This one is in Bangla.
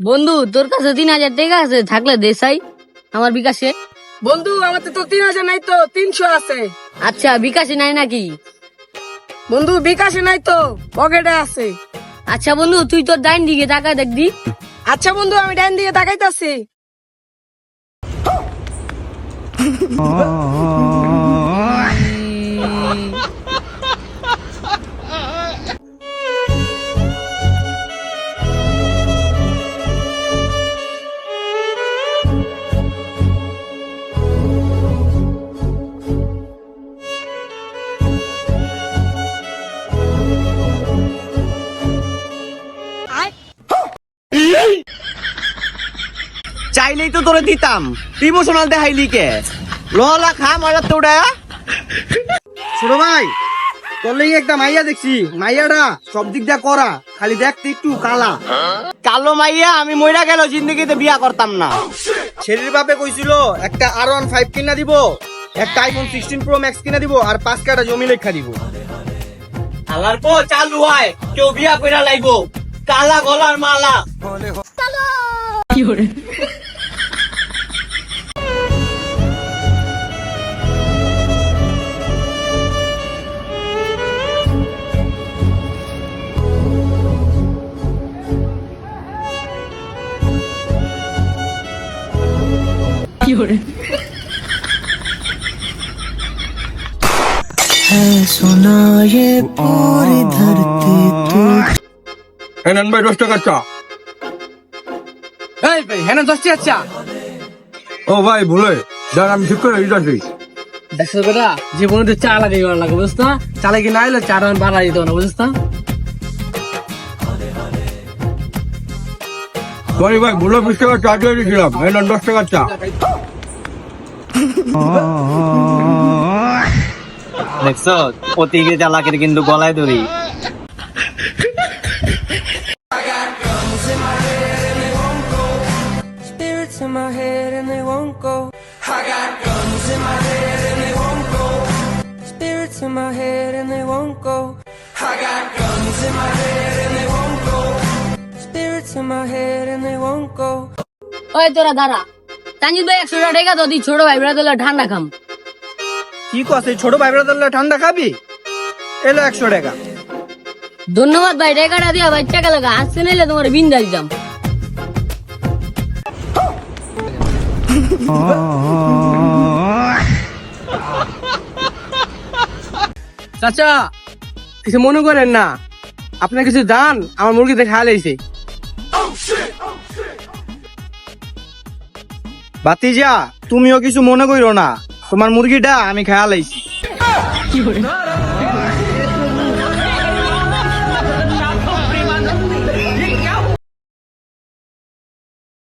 বন্ধু তোর কাছে তিন হাজার টাকা আছে থাকলে দেশাই আমার বিকাশে। বন্ধু আমার তো তিন হাজার নাই তো তিনশো আছে। আচ্ছা বিকাশে নাই নাকি? বন্ধু বিকাশে নাই তো পকেটে আছে। আচ্ছা বন্ধু তুই তোর ডাইন দিকে তাকায় দেখবি। আচ্ছা বন্ধু আমি ডাইন দিকে তাকাইতাছি। চাইলেই তো তোরে দিতাম। ইমোশনাল দেখাইলি কে? ললা খা মজা তো উড়া। ছোট ভাই তোর লেগে একটা মাইয়া দেখছি। মাইয়াটা সব দিক দিয়ে করা খালি দেখতে একটু কালা। কালো মাইয়া আমি মইরা গেল জিন্দগিতে বিয়া করতাম না। ছেলের বাপে কইছিল একটা আর ওয়ান ফাইভ কিনা দিব একটা আইফোন সিক্সটিন প্রো ম্যাক্স কিনা দিব আর পাঁচ কাটা জমি লেখা দিব। আলার পো চালু হয় কেউ বিয়া কইরা লাইবো। কালা গলার মালা। হেনান ভাই দশ টাকার চা। এই ভাই হ্যাঁ দশটি আচ্ছা। ও ভাই ভুলে দাঁড় আমি ঠিক করে দিতেছি দেখছ বেটা জীবনে চা লাগে লাগে বুঝছ না চালে কি না এলে চার রান বাড়া দিত না বুঝছ না সরি ভাই ভুলে বিশ টাকার চা দিয়ে দিয়েছিলাম হেনান দশ টাকার চা। দেখছ চালাকের কিন্তু গলায় ধরি won't go. I got guns in my head and they won't go. Spirits in my head and they won't go. I got guns in my head and they won't go. Spirits in my head and they won't go. ওই তোরা দাঁড়া তাঞ্জিদ ভাই একশো টাকা তো দি ছোট ভাই বেড়া তোলা ঠান্ডা খাম কি কস এই ছোট ভাইরা দলে ঠান্ডা খাবি এলো একশো টাকা ধন্যবাদ ভাই টাকাটা দিয়া ভাই টাকা লাগা আসছে নাইলে তোমার বিন্দা দিতাম চাচা, কিছু মনে করেন না। আপনার কিছু দান আমার মুরগিতে খেয়াল এসে বাতিজা, তুমিও কিছু মনে কইরো না। তোমার মুরগিটা আমি খেয়াল আইছি